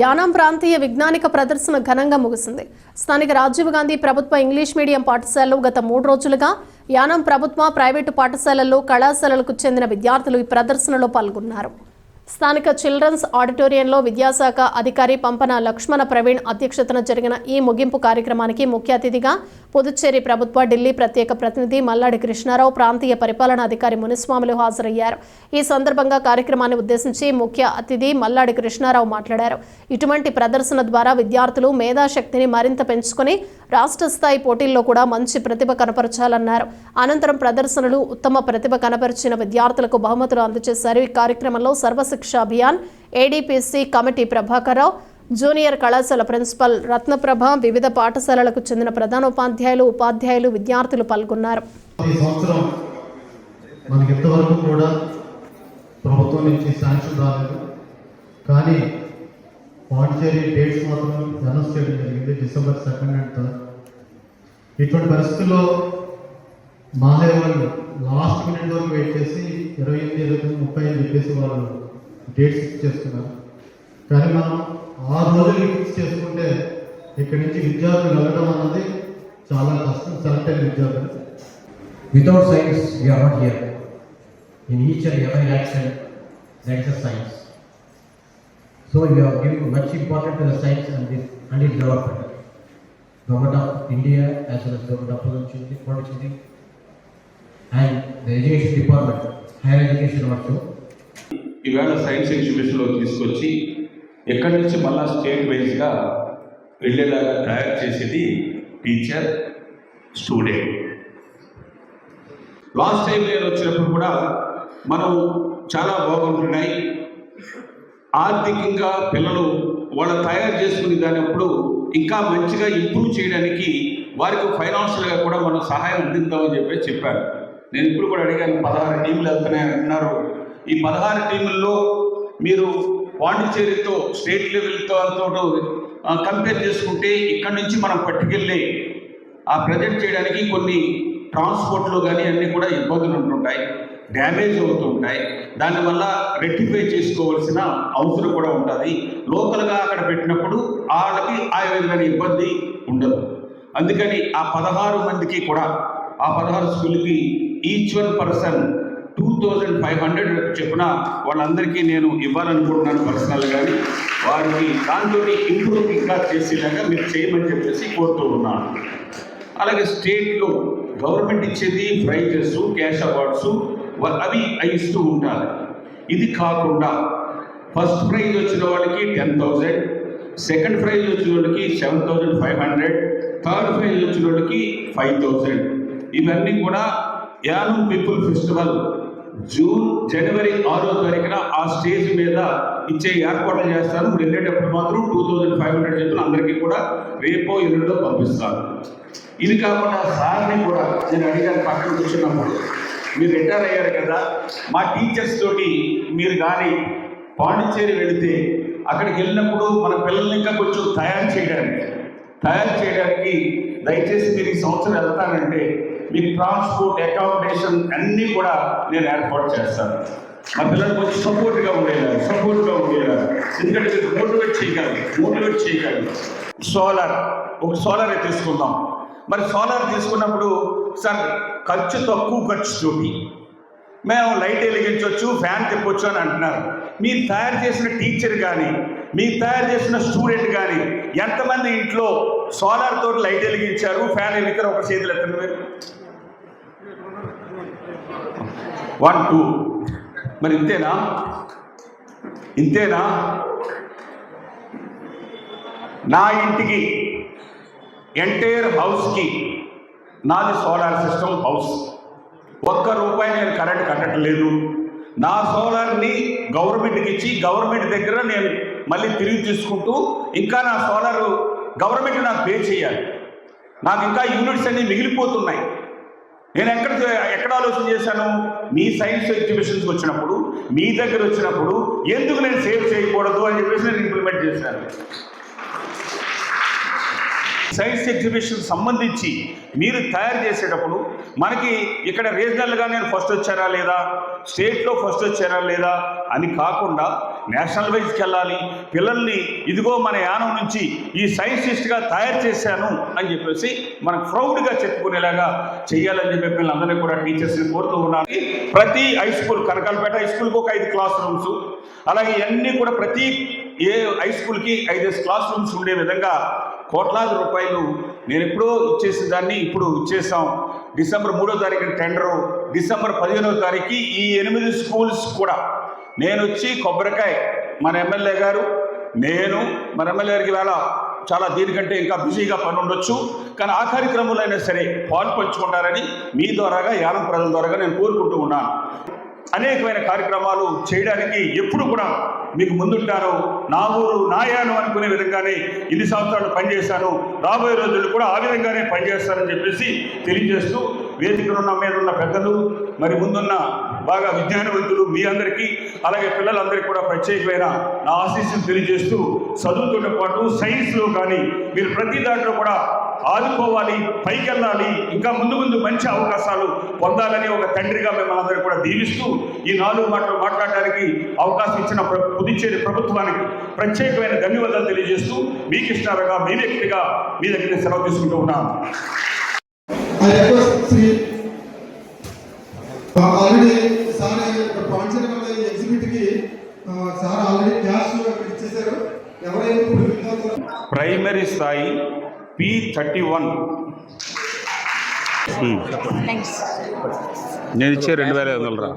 యానాం ప్రాంతీయ విజ్ఞానిక ప్రదర్శన ఘనంగా ముగిసింది. స్థానిక రాజీవ్ గాంధీ ప్రభుత్వ ఇంగ్లీష్ మీడియం పాఠశాలలో గత మూడు రోజులుగా యానాం ప్రభుత్వ ప్రైవేటు పాఠశాలల్లో కళాశాలలకు చెందిన విద్యార్థులు ఈ ప్రదర్శనలో పాల్గొన్నారు. స్థానిక చిల్డ్రన్స్ ఆడిటోరియంలో విద్యాశాఖ అధికారి పంపన లక్ష్మణ ప్రవీణ్ అధ్యక్షతన జరిగిన ఈ ముగింపు కార్యక్రమానికి ముఖ్య అతిథిగా పుదుచ్చేరి ప్రభుత్వ ఢిల్లీ ప్రత్యేక ప్రతినిధి మల్లాడి కృష్ణారావు ప్రాంతీయ పరిపాలనాధికారి మునిస్వాములు హాజరయ్యారు. ఈ సందర్భంగా కార్యక్రమాన్ని ఉద్దేశించి ముఖ్య అతిథి మల్లాడి కృష్ణారావు మాట్లాడారు. ఇటువంటి ప్రదర్శన ద్వారా విద్యార్థులు మేధాశక్తిని మరింత పెంచుకొని రాష్ట్ర స్థాయి పోటీల్లో కూడా మంచి ప్రతిభ కనపరచాలన్నారు. అనంతరం ప్రదర్శనలు ఉత్తమ ప్రతిభ కనపరిచిన విద్యార్థులకు బహుమతులు అందజేశారు. ఈ కార్యక్రమంలో Sarva Abhiyan ADPC committee Prabhakararao junior కళాశాల ప్రిన్సిపల్ రత్నప్రభ వివిధ పాఠశాలలకు చెందిన ప్రధాన ఉపాధ్యాయులు ఉపాధ్యాయులు విద్యార్థులు పాల్గొన్నారు. మనకి ఇంతవరకు కూడా ప్రభుత్వం నుంచి శాంక్షన్ రాలేదు. కానీ పాండిచేరి డేట్స్ మాత్రం అనౌన్స్ చేయడం జరిగింది డిసెంబర్ సెకండ్ అండ్ థర్డ్. ఇటువంటి పరిస్థితుల్లో మాదే వాళ్ళు లాస్ట్ మినిట్ వరకు వెయిట్ చేసి ఇరవై ఎనిమిది ఇరవై తొమ్మిది ముప్పై అని చెప్పేసి వాళ్ళు డేట్స్ ఫిక్స్ చేసుకున్నారు కానీ మనం ఆ రోజులు ఫిక్స్ చేసుకుంటే ఇక్కడి నుంచి విద్యార్థులు వెళ్ళడం అన్నది చాలా కష్టం సెలెక్ట్ అయిన విద్యార్థులు without science we are not here in each and every action that is science so you are giving much important to the science and this and it development government of India as well as government of వచ్చింది and the education department higher education also ఈవేళ science ఎగ్జిబిషన్లో తీసుకొచ్చి ఎక్కడి నుంచి మళ్ళా state వైజ్గా వెళ్ళేలాగా తయారు చేసేది టీచర్ స్టూడెంట్. లాస్ట్ టైం నేను వచ్చినప్పుడు కూడా మనం చాలా బాగుంటున్నాయి. ఆర్థికంగా పిల్లలు వాళ్ళు తయారు చేసుకునే దానిప్పుడు ఇంకా మంచిగా ఇంప్రూవ్ చేయడానికి వారికి ఫైనాన్షియల్గా కూడా మనం సహాయం అందిద్దామని చెప్పి చెప్పారు నేను ఇప్పుడు కూడా అడిగాను పదహారు టీంలు వెళ్తున్నాయని అంటున్నారు ఈ పదహారు టీముల్లో మీరు పాండిచేరితో స్టేట్ లెవెల్తో అంతో కంపేర్ చేసుకుంటే ఇక్కడి నుంచి మనం పట్టుకెళ్ళి ఆ ప్రజెంట్ చేయడానికి కొన్ని ట్రాన్స్పోర్ట్లో కానీ అన్నీ కూడా ఇబ్బందులు ఉంటుంటాయి డ్యామేజ్ అవుతుంటాయి దానివల్ల రెక్టిఫై చేసుకోవాల్సిన అవసరం కూడా ఉంటుంది. లోకల్గా అక్కడ పెట్టినప్పుడు వాళ్ళకి ఆ విధమైన ఇబ్బంది ఉండదు. అందుకని ఆ పదహారు మందికి కూడా ఆ పదహారు స్కూల్కి each one person thousand five hundred చెప్పిన వాళ్ళందరికీ నేను ఇవ్వాలనుకుంటున్నాను పర్సనల్ కానీ వారికి దాంతో ఇంప్రూవ్ ఇంకా చేసేలాగా మీరు చేయమని చెప్పేసి కోరుతూ ఉన్నాను. అలాగే స్టేట్లో గవర్నమెంట్ ఇచ్చేది ప్రైజెస్ క్యాష్ అవార్డ్స్ అవి అవి ఇస్తూ ఉంటారు ఇది కాకుండా ఫస్ట్ ప్రైజ్ వచ్చిన వాళ్ళకి టెన్ థౌజండ్ సెకండ్ ప్రైజ్ వచ్చిన వాళ్ళకి seven thousand five hundred third prize వచ్చిన వాళ్ళకి ఫైవ్ థౌజండ్ ఇవన్నీ కూడా యానం పీపుల్ ఫెస్టివల్ జూన్ జనవరి ఆరో తారీఖున ఆ స్టేజ్ మీద ఇచ్చే ఏర్పాట్లు చేస్తాను మీరు వెళ్ళేటప్పుడు మాత్రం టూ థౌజండ్ ఫైవ్ హండ్రెడ్ చెప్పిన అందరికీ కూడా రేపో ఎల్లుండో పంపిస్తాను ఇది కాకుండా సార్ని కూడా నేను అడిగాను పక్కన కూర్చున్నప్పుడు. మీరు రిటైర్ అయ్యారు కదా మా టీచర్స్ తోటి మీరు కానీ పాండిచ్చేరి వెళితే అక్కడికి వెళ్ళినప్పుడు మన పిల్లల్ని ఇంకా కొంచెం తయారు చేయడానికి తయారు చేయడానికి దయచేసి మీరు ఈ సంవత్సరం వెళ్తానంటే మీకు ట్రాన్స్పోర్ట్ అకామిడేషన్ అన్నీ కూడా నేను ఏర్పాటు చేస్తాను. మా పిల్లలకు కొంచెం సపోర్ట్గా ఉండేలా సపోర్ట్గా ఉండేలా ఎందుకంటే మీరు మోటివేట్ చేయగలరు మోటివేట్ చేయగలరు సోలార్ ఒక సోలార్ తీసుకుందాం. మరి సోలార్ తీసుకున్నప్పుడు సార్ ఖర్చు తక్కువ ఖర్చు చూపి. మేము లైట్ వెలిగించవచ్చు ఫ్యాన్ తిప్పొచ్చు అని అంటున్నారు. మీరు తయారు చేసిన టీచర్ కానీ మీరు తయారు చేసిన స్టూడెంట్ కానీ ఎంతమంది ఇంట్లో సోలార్ తోటి లైట్ వెలిగించారు ఫ్యాన్ వెలిగించారు ఒక చేతులు ఎత్తండి మీరు? వన్ టూ మరి ఇంతేనా? ఇంతేనా? నా ఇంటికి ఎంటైర్ హౌస్కి నాది సోలార్ సిస్టమ్ హౌస్ ఒక్క రూపాయి నేను కరెంట్ కట్టట్లేదు. నా సోలార్ని గవర్నమెంట్కి ఇచ్చి గవర్నమెంట్ దగ్గర నేను మళ్ళీ తిరిగి తీసుకుంటూ ఇంకా నా సోలార్ గవర్నమెంట్ నాకు పే చేయాలి. నాకు ఇంకా యూనిట్స్ అన్నీ మిగిలిపోతున్నాయి. నేను ఎక్కడ ఎక్కడ ఆలోచన చేశాను? మీ సైన్స్ ఎగ్జిబిషన్స్కి వచ్చినప్పుడు మీ దగ్గర వచ్చినప్పుడు ఎందుకు నేను సేవ్ చేయకూడదు అని చెప్పేసి నేను ఇంప్లిమెంట్ చేశాను. సైన్స్ ఎగ్జిబిషన్ సంబంధించి మీరు తయారు చేసేటప్పుడు మనకి ఇక్కడ రీజనల్గా నేను ఫస్ట్ వచ్చారా లేదా? స్టేట్లో ఫస్ట్ వచ్చారా లేదా? అని కాకుండా నేషనల్ వైజ్కి వెళ్ళాలి. పిల్లల్ని ఇదిగో మన యానం నుంచి ఈ సైంటిస్ట్గా తయారు చేశాను అని చెప్పేసి మనం ప్రౌడ్గా చెప్పుకునేలాగా చేయాలని చెప్పి మిమ్మల్ని అందరినీ కూడా టీచర్స్ని కోరుతూ ఉన్నాను. ప్రతి హై స్కూల్ కనకాలపేట హై స్కూల్కి ఒక ఐదు క్లాస్ రూమ్స్. అలాగే ఇవన్నీ కూడా ప్రతి ఏ హై స్కూల్కి ఐదు క్లాస్ రూమ్స్ ఉండే విధంగా కోట్లాది రూపాయలు నేను ఎప్పుడో ఇచ్చేసిన దాన్ని ఇప్పుడు ఇచ్చేసాం డిసెంబర్ మూడో తారీఖున టెండరు డిసెంబర్ పదిహేనో తారీఖు ఈ ఎనిమిది స్కూల్స్ కూడా. నేను వచ్చి కొబ్బరికాయ మన ఎమ్మెల్యే గారు నేను మన ఎమ్మెల్యే గారికి వేళ చాలా దీనికంటే ఇంకా బిజీగా పని ఉండొచ్చు. కానీ ఆ కార్యక్రమంలో అయినా సరే పాలు పంచుకుంటారని మీ ద్వారాగా యానం ప్రజల ద్వారాగా నేను కోరుకుంటూ ఉన్నాను. అనేకమైన కార్యక్రమాలు చేయడానికి ఎప్పుడు కూడా మీకు ముందుంటాను నా ఊరు నాయాను అనుకునే విధంగానే ఇన్ని సంవత్సరాలు పనిచేశాను. రాబోయే రోజుల్లో కూడా ఆ విధంగానే పనిచేస్తానని చెప్పేసి తెలియజేస్తూ వేదికలు ఉన్న మీద ఉన్న పెద్దలు మరి ముందున్న బాగా విజ్ఞానవంతులు మీ అందరికీ అలాగే పిల్లలందరికీ కూడా ప్రత్యేకమైన నా ఆశీస్సులు తెలియజేస్తూ చదువుతో పాటు సైన్స్లో కానీ మీరు ప్రతి దాంట్లో కూడా ఆదుకోవాలి పైకి వెళ్ళాలి ఇంకా ముందు ముందు మంచి అవకాశాలు పొందాలని ఒక తండ్రిగా మిమ్మల్ని అందరూ కూడా దీవిస్తూ ఈ నాలుగు మాటలు మాట్లాడడానికి అవకాశం ఇచ్చిన పుదుచ్చేరి ప్రభుత్వానికి ప్రత్యేకమైన ధన్యవాదాలు తెలియజేస్తూ మీకు ఇష్టాలుగా మీ వ్యక్తిగా మీ దగ్గర సెలవు తీసుకుంటూ ఉన్నాను ఆల్రెడీ సార్ వల్ల ఈ సార్ ఆల్రెడీ క్యాష్ ఇచ్చేసారు ఎవరైనా ఇప్పుడు విద్యార్థులు ప్రైమరీ స్థాయి పి థర్టీ వన్ నేను ఇచ్చే రెండు వేల ఐదు వందలు రా